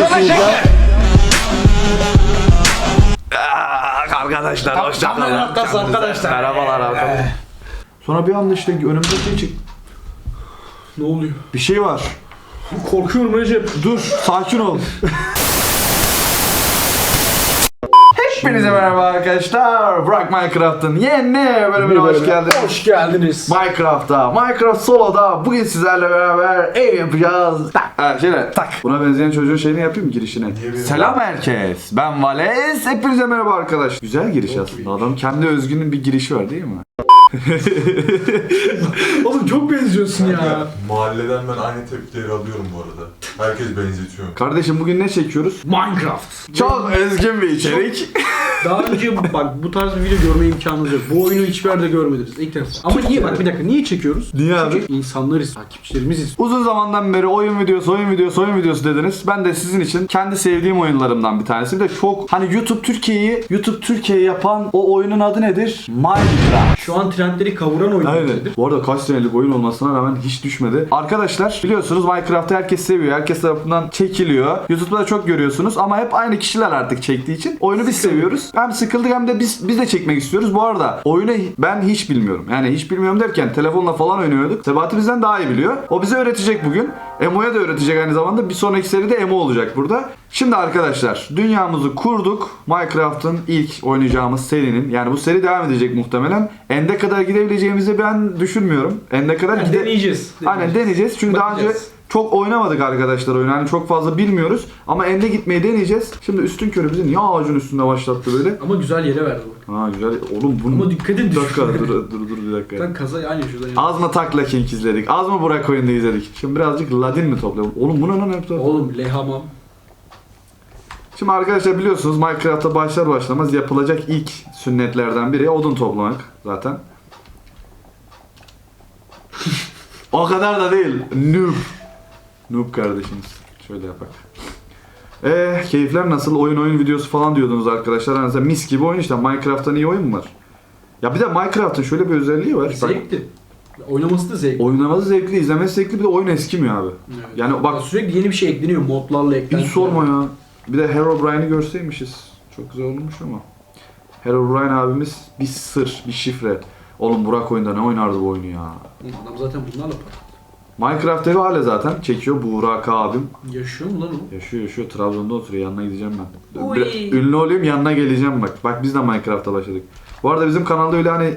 yapıyorsunuz ya? Arkadaşlar hoşça Tam arkası arkadaşlar. Merhabalar arkadaşlar. Sonra bir anda işte önümüzde şey çık. Ne oluyor? Bir şey var. Korkuyorum Recep. Dur sakin ol. Hepinize merhaba arkadaşlar. Burak Minecraft'ın yeni bölümüne hoş geldiniz. Hoş geldiniz. Minecraft'ta, Minecraft Solo'da bugün sizlerle beraber ev yapacağız. Tak. Ha, şöyle tak. Buna benzeyen çocuğun şeyini yapayım mı girişini? Selam herkes. Ben Vales. Hepinize merhaba arkadaş. Güzel giriş aslında. Adam kendi özgünün bir girişi var değil mi? Oğlum çok benziyorsun ya. Mahalleden ben aynı tepkileri alıyorum bu arada. Herkes benzetiyor. Kardeşim bugün ne çekiyoruz? Minecraft. Çok özgün bir içerik. Daha önce bak bu tarz bir video görme imkanınız yok. Bu oyunu hiçbir yerde görmediniz. İlk defa. Ama niye bak bir dakika niye çekiyoruz? Niye abi? Çünkü insanlarız, takipçilerimiz istiyor. Uzun zamandan beri oyun videosu, oyun videosu, oyun videosu dediniz. Ben de sizin için kendi sevdiğim oyunlarımdan bir tanesi. Bir de çok hani YouTube Türkiye'yi, YouTube Türkiye yapan o oyunun adı nedir? Minecraft. Şu an trendleri kavuran oyun Aynen. nedir? Bu arada kaç senelik oyun olmasına rağmen hiç düşmedi. Arkadaşlar biliyorsunuz Minecraft'ı herkes seviyor. Herkes tarafından çekiliyor. YouTube'da da çok görüyorsunuz ama hep aynı kişiler artık çektiği için oyunu biz seviyoruz. Hem sıkıldık hem de biz biz de çekmek istiyoruz. Bu arada oyunu ben hiç bilmiyorum. Yani hiç bilmiyorum derken telefonla falan oynuyorduk. Sebati bizden daha iyi biliyor. O bize öğretecek bugün. Emo'ya da öğretecek aynı zamanda. Bir sonraki seride Emo olacak burada. Şimdi arkadaşlar dünyamızı kurduk. Minecraft'ın ilk oynayacağımız serinin yani bu seri devam edecek muhtemelen. Ende kadar gidebileceğimizi ben düşünmüyorum. Ende kadar Yani gide- deneyeceğiz. Aynen deneyeceğiz. Çünkü daha önce Bakacağız. Çok oynamadık arkadaşlar oyunu. Hani çok fazla bilmiyoruz. Ama ende gitmeyi deneyeceğiz. Şimdi üstün körü bizi niye ağacın üstünde başlattı böyle? Ama güzel yere verdi bak. Ha güzel. Oğlum bunu... Ama dikkat edin. Bir dakika dur dur dur bir dakika. Sen kaza aynı şuradan. Az mı Takla King izledik? Az mı Burak oyunda izledik? Şimdi birazcık Ladin mi toplayalım? Oğlum bu ne hep Oğlum lehamam. Şimdi arkadaşlar biliyorsunuz Minecraft'ta başlar başlamaz yapılacak ilk sünnetlerden biri odun toplamak zaten. o kadar da değil. Noob. Noob kardeşimiz. Şöyle yapak. Eee keyifler nasıl? Oyun oyun videosu falan diyordunuz arkadaşlar. Hani mesela mis gibi oyun işte. Minecraft'tan iyi oyun mu var? Ya bir de Minecraft'ın şöyle bir özelliği var. Bak, Zevkli. Oynaması da zevkli. oynaması zevkli, izlemesi zevkli bir de oyun eskimiyor abi. Evet. Yani bak sürekli yeni bir şey ekleniyor modlarla ekleniyor. hiç sorma ya. Bir de Herobrine'i görseymişiz. Çok güzel olmuş ama. Herobrine abimiz bir sır, bir şifre. Oğlum Burak oyunda ne oynardı bu oyunu ya. Adam zaten bunlarla para. Minecraft evi hala zaten çekiyor Burak abim. Yaşıyor mu lan o? Yaşıyor yaşıyor Trabzon'da oturuyor yanına gideceğim ben. Oy. Bir- ünlü olayım yanına geleceğim bak. Bak biz de Minecraft'a başladık. Bu arada bizim kanalda öyle hani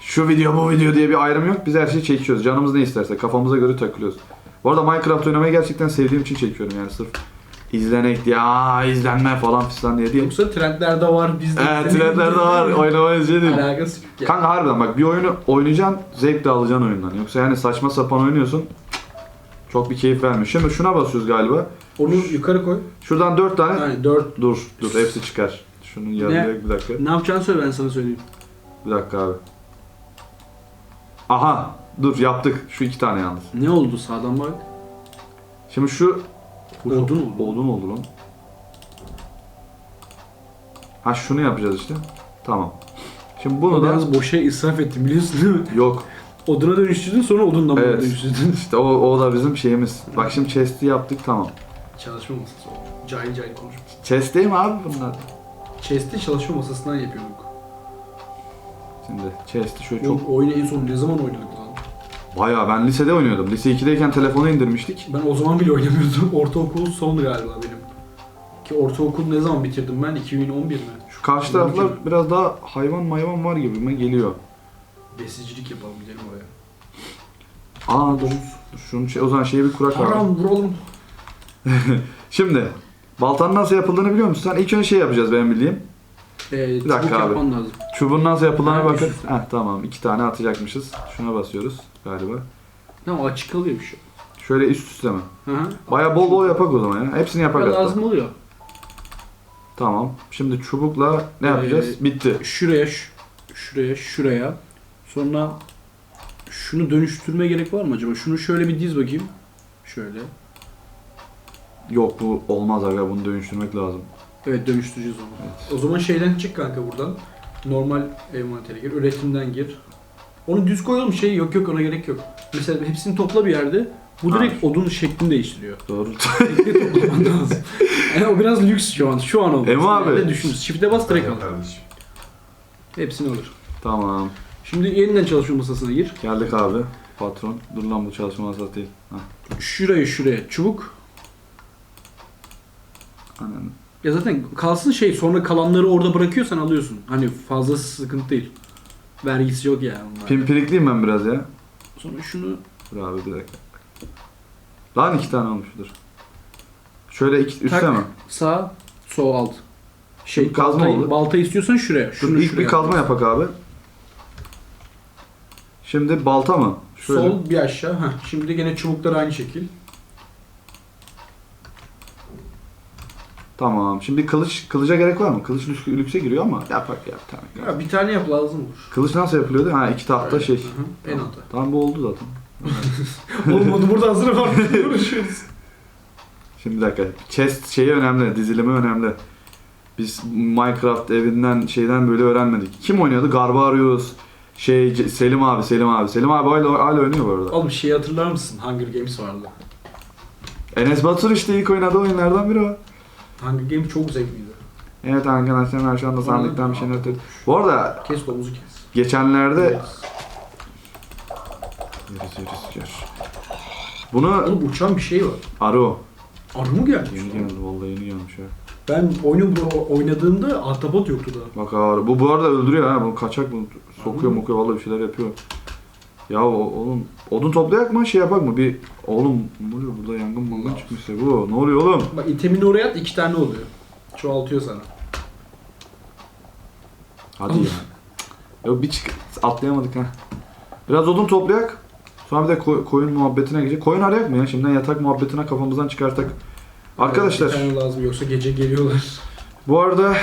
şu video bu video diye bir ayrım yok. Biz her şeyi çekiyoruz. Canımız ne isterse kafamıza göre takılıyoruz. Bu arada Minecraft oynamayı gerçekten sevdiğim için çekiyorum yani sırf izlenek diye aa izlenme falan filan diye değil. Yoksa trendlerde var bizde. Evet trendler de var oynamayı izledim. Alakası yok ya. Kanka harbiden bak bir oyunu oynayacaksın zevk de alacaksın oyundan. Yoksa yani saçma sapan oynuyorsun çok bir keyif vermiyor. Şimdi şuna basıyoruz galiba. Onu yukarı koy. Şuradan dört tane Yani 4. dur dur hepsi çıkar. Şunun yanında bir dakika. Ne yapacağını söyle ben sana söyleyeyim. Bir dakika abi. Aha dur yaptık. Şu iki tane yalnız. Ne oldu sağdan bak. Şimdi şu Odun odun oldu lan. Ha şunu yapacağız işte. Tamam. Şimdi bunu da Biraz boşa israf ettim biliyorsun değil mi? yok. Oduna dönüştürdün sonra odundan Evet. dönüştürdün. İşte o, o da bizim şeyimiz. Bak şimdi chest'i yaptık tamam. Çalışma masası. Cahil cahil konuş. Chest değil mi abi bunlar? Chest'i çalışma masasından yapıyorduk. Şimdi chest'i şöyle çok... Çok... oyunu en son ne zaman oynadık lan? Bayağı ben lisede oynuyordum. Lise 2'deyken telefona indirmiştik. Ben o zaman bile oynamıyordum. Ortaokul son galiba benim. Ki ortaokul ne zaman bitirdim ben? 2011 mi? Şu karşı taraflar biraz daha hayvan mayvan var gibi mi geliyor. Besicilik yapalım gidelim oraya. Aa dur. dur Şunu şey, o zaman şeye bir kurak var. Haram vuralım. Şimdi baltanın nasıl yapıldığını biliyor musun? Sen ilk önce şey yapacağız benim bildiğim. Ee, Bir dakika abi. yapman lazım. Çubuğun nasıl yapıldığına bakın. üste. Heh tamam iki tane atacakmışız. Şuna basıyoruz galiba. Tamam açık kalıyor bir şey. Şöyle üst üste mi? Hı hı. Baya bol bol yapak o zaman ya. Hepsini yapak hatta. lazım oluyor. Tamam. Şimdi çubukla ne Ee, yapacağız? Bitti. Şuraya, ş- şuraya, şuraya. Sonra şunu dönüştürme gerek var mı acaba? Şunu şöyle bir diz bakayım. Şöyle. Yok bu olmaz aga bunu dönüştürmek lazım. Evet dönüştüreceğiz onu. Evet. O zaman şeyden çık kanka buradan. Normal envantere gir. Üretimden gir. Onu düz koyalım şey yok yok ona gerek yok. Mesela hepsini topla bir yerde. Bu direkt odun şeklini değiştiriyor. Doğru. Tekne toplaman lazım. Yani o biraz lüks şu an. Şu an oldu. Emo abi. Ne düşün. Shift'e bas direkt al. Kardeşim. Hepsini alır. Tamam. Şimdi yeniden çalışma masasına gir. Geldik abi. Patron. Dur lan bu çalışma masası değil. Hah. Şuraya şuraya çubuk. Aynen. Ya zaten kalsın şey sonra kalanları orada bırakıyorsan alıyorsun. Hani fazlası sıkıntı değil. Vergisi yok yani. onlarda. Pimpirikliyim ben biraz ya. Sonra şunu Dur abi bir dakika. Lan iki tane olmuş dur. Şöyle iki, üstte mi? sağ, sol alt. Şey Şimdi kazma baltayı, oldu. balta istiyorsan şuraya. Dur Şunu ilk şuraya bir kazma yapak abi. Şimdi balta mı? Şöyle. Sol bir aşağı. Heh. Şimdi gene çubuklar aynı şekil. Tamam. Şimdi kılıç kılıca gerek var mı? Kılıç lüks, lükse giriyor ama yapak ya tamam. Ya bir tane yap lazım olur. Kılıç nasıl yapılıyordu? Ha iki tahta şey. Hı hı, En altta. Tamam bu oldu zaten. Olmadı burada hazır var. Uğraşıyoruz. Şimdi bir dakika. Chest şeyi önemli, dizilimi önemli. Biz Minecraft evinden şeyden böyle öğrenmedik. Kim oynuyordu? Garbarius, şey C- Selim abi, Selim abi. Selim abi hala, hala oynuyor bu arada. Oğlum şeyi hatırlar mısın? Hunger Games vardı. Enes Batur işte ilk oynadığı oyunlardan biri o. Hunger Games çok zevkliydi. Evet arkadaşlar şu anda sandıktan bir şey not ettim. Bu arada Kes domuzu kes. geçenlerde... Yes. Yeriz yer. Bunu Oğlum uçan bir şey var. arı o. Arı mı gelmiş? Yeni geldi vallahi yeni gelmiş ya. Ben oyunu bu- oynadığımda ahtapot yoktu da. Bak abi bu bu arada öldürüyor ha. Bu kaçak bu sokuyor mı? mokuyor vallahi bir şeyler yapıyor. Ya o- oğlum odun toplayak mı şey yapak mı? Bir oğlum ne oluyor burada yangın mangın çıkmış ya bu. Ne oluyor oğlum? Bak itemini oraya at iki tane oluyor. Çoğaltıyor sana. Hadi ya. Yok bir çık atlayamadık ha. Biraz odun toplayak. Sonra bir de koy- koyun muhabbetine geçecek. Koyun arayak mı ya? Şimdiden yatak muhabbetine kafamızdan çıkartak. Arkadaşlar Bir tane lazım yoksa gece geliyorlar. bu arada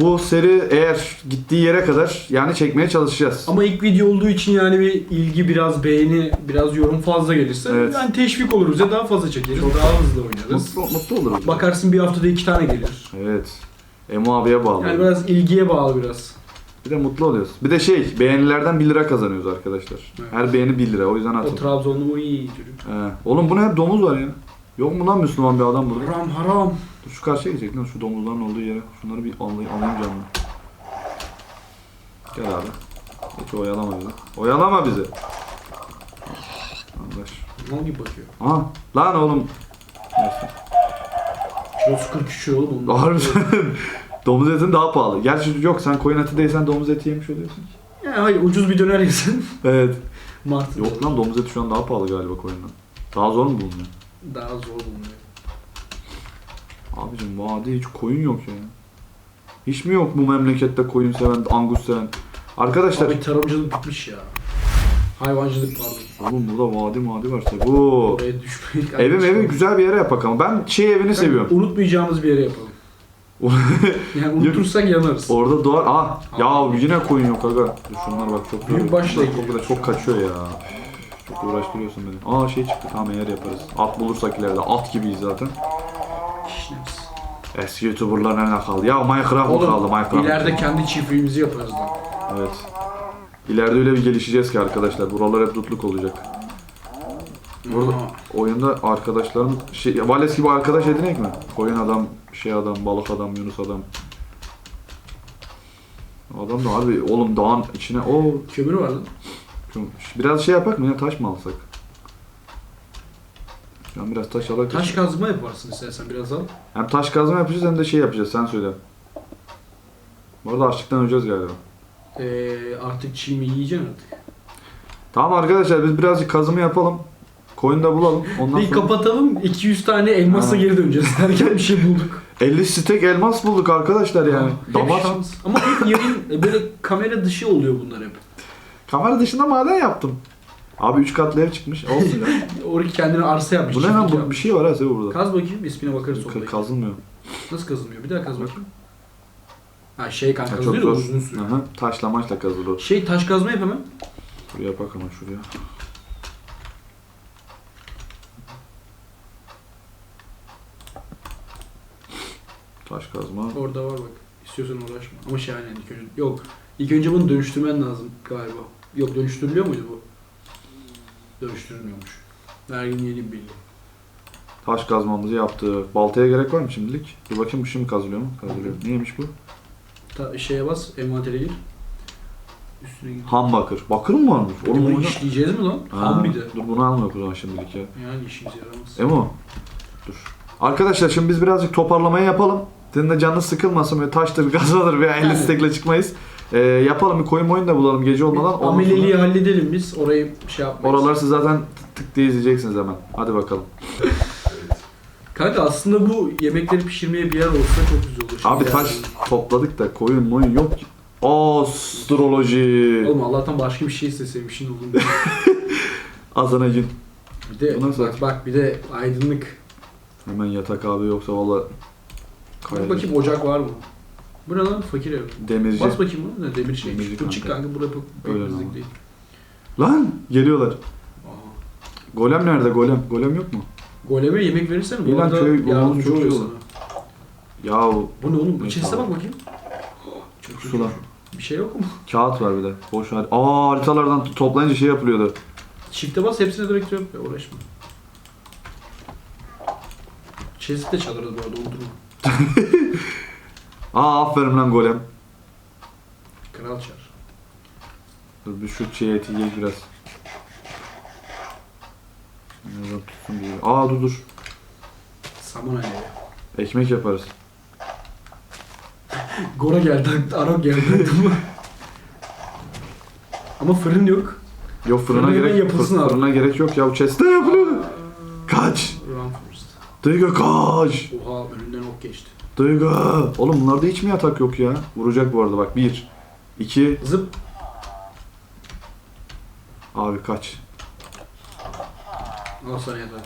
bu seri eğer gittiği yere kadar yani çekmeye çalışacağız. Ama ilk video olduğu için yani bir ilgi, biraz beğeni, biraz yorum fazla gelirse Evet. yani teşvik oluruz ya daha fazla çekeriz, daha hızlı oynarız. Mutlu, mutlu oluruz. Bakarsın bir haftada iki tane gelir. Evet. Emo abiye bağlı. Yani biraz ilgiye bağlı biraz. Bir de mutlu oluyoruz. Bir de şey beğenilerden 1 lira kazanıyoruz arkadaşlar. Evet. Her beğeni 1 lira o yüzden O atın. Trabzonlu o iyi çocuk. He. Oğlum bu ne hep domuz var ya. Yok mu lan Müslüman bir adam burada? Haram haram. Dur şu karşıya gidecek lan şu domuzların olduğu yere. Şunları bir alayım, alayım canlı. Gel abi. Hiç oyalama bizi. Oyalama bizi. Arkadaş. Mal gibi bakıyor. Aha lan oğlum. Neyse. Kilosu 43 lira oğlum onun. Harbiden domuz etin daha pahalı. Gerçi yok sen koyun eti değilsen domuz eti yemiş oluyorsun. Yani hayır ucuz bir döner yesen. Evet. Martı. Yok lan domuz eti şu an daha pahalı galiba koyundan. Daha zor mu bulunuyor? Daha zor bulunuyor. Abicim vadi hiç koyun yok ya. Hiç mi yok bu memlekette koyun seven, angus seven? Arkadaşlar Abi tarımcılık bitmiş ya. Hayvancılık pardon. oğlum burada vadi madi varsa bu. Oraya düşmeyin. Evim evi güzel bir yere yapak ama ben şey evini seviyorum. Unutmayacağımız bir yere yapalım. Yani unutursak yanarız. Orada doğar. Ah ya yine koyun yok aga. Şunlar bak çok Büyük başla Bunlar çok, çok kaçıyor ya. Çok uğraştırıyorsun beni. Aa şey çıktı tamam eğer yaparız. At bulursak ileride at gibiyiz zaten. Eski youtuberlar nerede kaldı? Ya Minecraft mı kaldı Minecraft? ileride kendi çiftliğimizi yaparız lan. Evet. İleride öyle bir gelişeceğiz ki arkadaşlar. Buralar hep tutluk olacak. Burada oyunda arkadaşlarım şey Vales gibi arkadaş edinek mi? Koyun adam, şey adam, balık adam, Yunus adam. Adam da harbi oğlum dağın içine o kömür var lan. Biraz şey yapak mı ya taş mı alsak? Şu an biraz taş alak. Taş kazma yaparsın istersen biraz al. Hem taş kazma yapacağız hem de şey yapacağız sen söyle. Bu arada açlıktan öleceğiz galiba. Ee, artık çiğ mi yiyeceksin artık. Tamam arkadaşlar biz birazcık kazımı yapalım. Koyunu da bulalım. Ondan Bir sonra kapatalım 200 tane elmasla Ha. geri döneceğiz. Derken bir şey bulduk. 50 stek elmas bulduk arkadaşlar yani. Hep Damar. şans. Ama hep yayın e, böyle kamera dışı oluyor bunlar hep. Kamera dışında maden yaptım. Abi 3 katlı ev çıkmış. Olsun ya. Oraya kendine arsa yapmış. Bu ne lan çiftlik bu yapmış. bir şey var ha Sevo burada. Kaz bakayım ismine bakarız Ka- sonra. kazılmıyor. Nasıl kazılmıyor? Bir daha kaz bakayım. Ha şey kan Ha, çok kazılıyor da uzun sürüyor. Aha, taşla maçla kazılır. Şey taş kazma yap hemen. Şuraya bak ama şuraya. Taş kazma. Orada var bak. İstiyorsan uğraşma. Ama şey aynen ilk önce. Yok. İlk önce bunu dönüştürmen lazım galiba. Yok dönüştürülüyor muydu bu? Dönüştürülmüyormuş. Vergin yeni bir bilgi. Taş kazmamızı yaptık. Baltaya gerek var mı şimdilik? Bir bakayım bu şimdi kazılıyor mu? Kazılıyor. Neymiş bu? Ta, şeye bas, envantere gir. Üstüne gir. Ham bakır. Bakır mı varmış? Oğlum Bunu bunu... işleyeceğiz mi lan? Ha, Ham bir de. Dur bunu almıyor o zaman şimdilik ya. Yani işimize yaramaz. Emo. Dur. Arkadaşlar şimdi biz birazcık toparlamayı yapalım. Senin de canın sıkılmasın böyle taştır, gazladır veya 50 Yani. stekle çıkmayız. Ee, yapalım bir koyun moyun da bulalım gece olmadan. Ondan sonra- Ameleliği halledelim biz. Orayı şey yapmayız. Oraları siz zaten tık tık diye izleyeceksiniz hemen. Hadi bakalım. Kanka aslında bu yemekleri pişirmeye bir yer olsa çok güzel olur. Abi Şimdi taş yani- topladık da koyun moyun yok ki. Astroloji. Oğlum Allah'tan başka bir şey isteseymişsin oğlum. Azana gün. Bir de Bu nasıl bak, bak bir de aydınlık. Hemen yatak abi yoksa valla Bak kayacak. bakayım ocak var mı? Bu ne lan fakir ev. Demirci. Bas bakayım bu ne demir şey. Demirci Bu çık kanka. kanka buraya pek Öyle pek bizlik ama. değil. Lan geliyorlar. Golem nerede golem? Golem yok mu? Goleme yemek verirsen İyi bu arada köy- oğlum yardımcı çok iyi olur. sana. Yahu Bu ne oğlum? Bu chest'e tamam. bak bakayım. Çok lan. Bir şey yok mu? kağıt var bir de. Boş har Aa haritalardan to- toplayınca şey yapılıyordu. Shift'e bas hepsine direkt yap ya uğraşma. Chest'i de çalarız bu arada unutma. Aa aferin lan golem. Kral çağır. Dur bir şu şey eti yiyek biraz. Nereden tutsun diye. Aa dur dur. Saman alevi. Ekmek yaparız. Gora geldi, Arok geldi. Ama fırın yok. Yok fırına Fırına gerek yapılsın fır- abi. Fırına gerek yok ya. Bu chest'te yapılıyor. Kaç. Run first. Duygu kaç. Oha önünden ok geçti. Duygu. Oğlum bunlarda hiç mi yatak yok ya? Vuracak bu arada bak. Bir. iki. Zıp. Abi kaç. Sana yeter.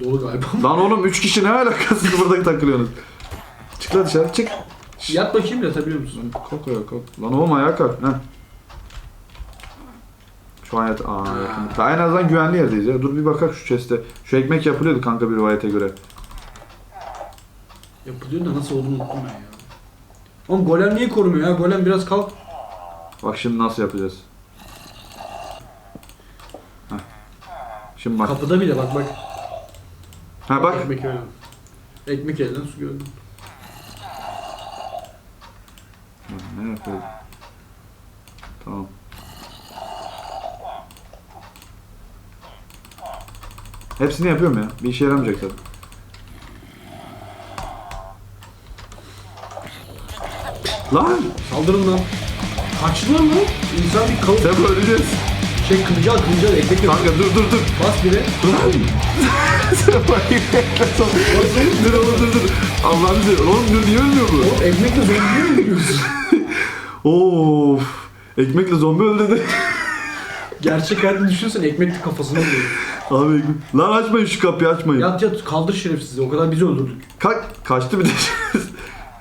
Dolu galiba. Lan oğlum üç kişi ne alakası burada takılıyorsunuz? Çık lan dışarı çık. Yat bakayım yatabiliyor musun? Kalk ayağa kalk. Lan oğlum ayağa kalk. Heh. Şu an yat... Aa yakın. En azından güvenli yerdeyiz ya. Dur bir bakak şu chest'e. Şu ekmek yapılıyordu kanka bir rivayete göre. Yapılıyor da nasıl olduğunu unuttum ben ya. Oğlum golem niye korumuyor ya? Golem biraz kalk. Bak şimdi nasıl yapacağız. Heh. Şimdi bak. Kapıda bile bak bak. Ha bak. Ekmek öyle. Ekmek elden su gördüm. Ne yapıyor? Tamam. Hepsini yapıyorum ya. Bir işe yaramayacak zaten. Lan! Saldırın lan. Kaçtılar mı? İnsan bir kalıp Sen öleceğiz. şey kılıcı al kılıcı al ekmek yok. Kanka dur dur dur. Bas bire. Lan! Sen bak Dur oğlum dur dur. Allah'ını seversen. Oğlum dur niye ölmüyor bu? Oğlum ekmekle zombiye mi gidiyorsun? Of. Ekmekle zombi öldürdü. Gerçek hayatta düşünsen ekmekle kafasına vuruyor. Abi ekmek. Lan açmayın şu kapıyı açmayın. Yat yat kaldır şerefsizi o kadar bizi öldürdük. Kalk. Kaçtı bir de.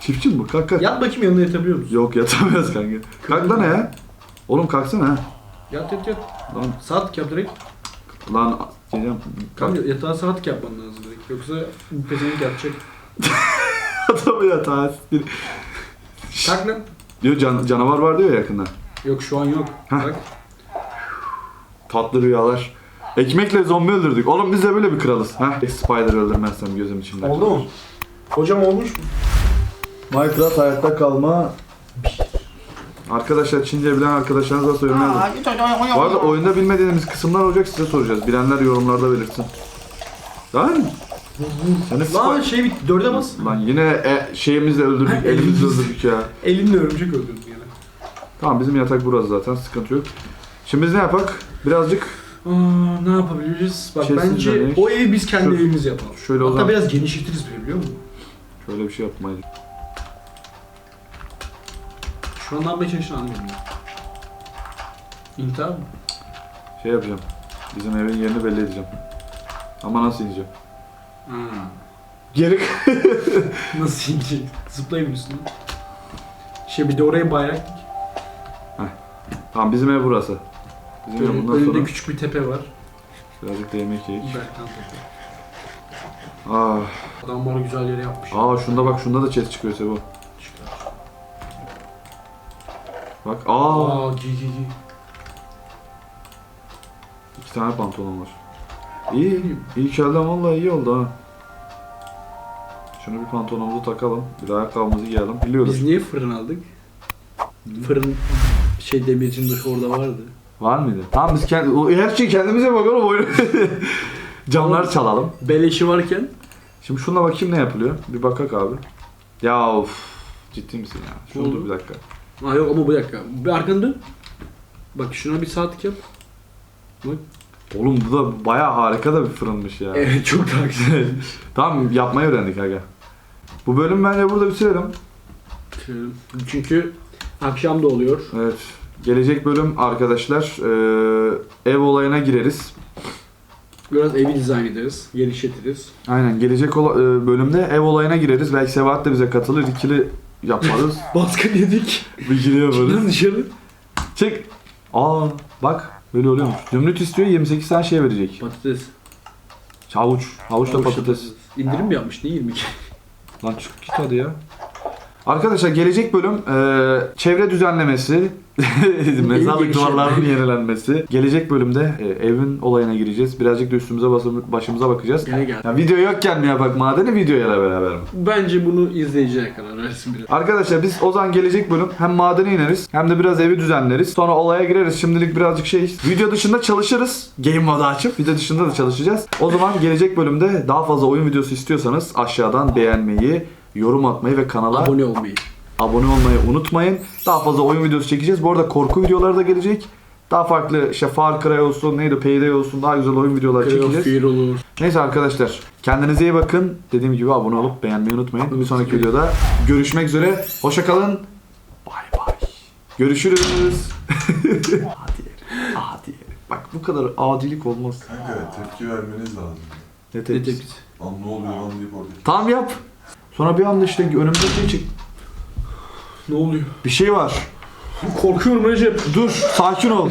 Çiftçi mi bu? Kalk kalk. Yat bakayım yanına yatabiliyor musun? Yok yatamıyoruz kanka. Kalk lan ya. Oğlum kalksana ha. Yat yat yat. Lan Saatlik yap direkt. lan diyeceğim. Kanka yatağa saatlik yapman lazım direkt. Yoksa bu pezevenk yatacak. Adamı yatağa siktir. Kalk lan. Diyor can, canavar var diyor ya yakında. Yok şu an yok. Heh. Bak. Tatlı rüyalar. Ekmekle zombi öldürdük. Oğlum biz de böyle bir kralız. Ha? Spider öldürmezsem gözüm içimde. Oldu mu? Hocam olmuş mu? Minecraft hayatta kalma. Arkadaşlar Çince bilen arkadaşlarınızla söylemeyi Bu arada oyunda bilmediğimiz kısımlar olacak size soracağız. Bilenler yorumlarda belirtsin. Lan! Seni Lan spa- şey bitti. Dörde bas. Lan yine e, şeyimizle öldürdük, elimizle öldürdük ya. Elinle örümcek öldürdün yine. Tamam bizim yatak burası zaten sıkıntı yok. Şimdi biz ne yapak? Birazcık Aa, ne yapabiliriz? Bak Chest'in bence üzerine- o evi biz kendi Şu- evimiz yapalım. şöyle o Hatta zaman biraz genişletiriz bile biliyor musun? şöyle bir şey yapmayız. Şu an ne yapmaya çalıştığını anlamıyorum. İntihar mı? Şey yapacağım. Bizim evin yerini belli edeceğim. Ama nasıl ineceğim? Ha. Geri Nasıl inecek? Zıplayayım üstüne. Şey bir de oraya bayrak. Tamam bizim ev burası. Bizim ev Böyle bundan önünde sonra küçük bir tepe var. birazcık da yemek yiyek. Berkan tepe. Aa, Adam bana güzel yere yapmış. aa şunda bak şunda da chest çıkıyor Sebo. Bak aa, Aa giy giy giy. iki tane pantolon var. İyi, iyi ki elden vallahi iyi oldu ha. Şunu bir pantolonumuzu takalım. Bir de ayakkabımızı giyelim. Biliyoruz. Biz niye fırın aldık? Fırın şey demircinin dışı orada vardı. Var mıydı? Tamam biz kendi, o- her şeyi kendimize bakalım oyunu. Camlar çalalım. Beleşi varken Şimdi şuna bakayım ne yapılıyor. Bir bakak abi. Ya of. Ciddi misin ya? Ne Şunu oldu? dur bir dakika. Ha yok ama bir dakika. Bir arkanı dön. Bak şuna bir saatlik yap. Oğlum bu da baya harika da bir fırınmış ya. Evet çok daha güzel. Tamam yapmayı öğrendik aga. Bu bölüm bence burada bitirelim. Çünkü akşam da oluyor. Evet. Gelecek bölüm arkadaşlar eee, ev olayına gireriz. Biraz evi dizayn ederiz. Genişletiriz. Aynen gelecek eee, bölümde ev olayına gireriz. Belki Sebahat de bize katılır. ikili yaparız. Baskın yedik. İkili yaparız. Çıkın dışarı. Çek. Aa bak böyle oluyormuş. Zümrüt istiyor 28 tane şey verecek. Patates. Havuç. Havuçla Havuçlu patates. İndirim mi yapmış? Ne 22? Lan çık git hadi ya. Arkadaşlar gelecek bölüm eee, çevre düzenlemesi, mezarlık duvarlarının yenilenmesi. Gelecek bölümde eee, evin olayına gireceğiz. Birazcık da üstümüze basım- başımıza bakacağız. Gene gel. Ya video yokken mi yapak madeni videoyla beraber mi? Bence bunu izleyiciye karar versin biraz. Arkadaşlar biz o zaman gelecek bölüm hem madene ineriz hem de biraz evi düzenleriz. Sonra olaya gireriz. Şimdilik birazcık şey video dışında çalışırız. Game modu açıp video dışında da çalışacağız. O zaman gelecek bölümde daha fazla oyun videosu istiyorsanız aşağıdan beğenmeyi, yorum atmayı ve kanala Abone olmayı. abone olmayı unutmayın. Daha fazla oyun videosu çekeceğiz. Bu arada korku videoları da gelecek. Daha farklı işte Far Cry olsun, neydi Payday olsun daha güzel oyun videoları of çekeceğiz. Fear olur. Neyse arkadaşlar kendinize iyi bakın. Dediğim gibi abone olup beğenmeyi unutmayın. Bir sonraki videoda görüşmek üzere. Hoşça kalın. Bay bay. Görüşürüz. Hadi. Hadi. Bak bu kadar adilik olmaz. Kanka tepki vermeniz lazım. Ne Ne tepkisi? tepkisi? Lan ne oluyor lan deyip orada. Tamam yap. Sonra bir anda işte önümüze şey çık. Ne oluyor? Bir şey var. Korkuyorum Recep. Dur sakin ol.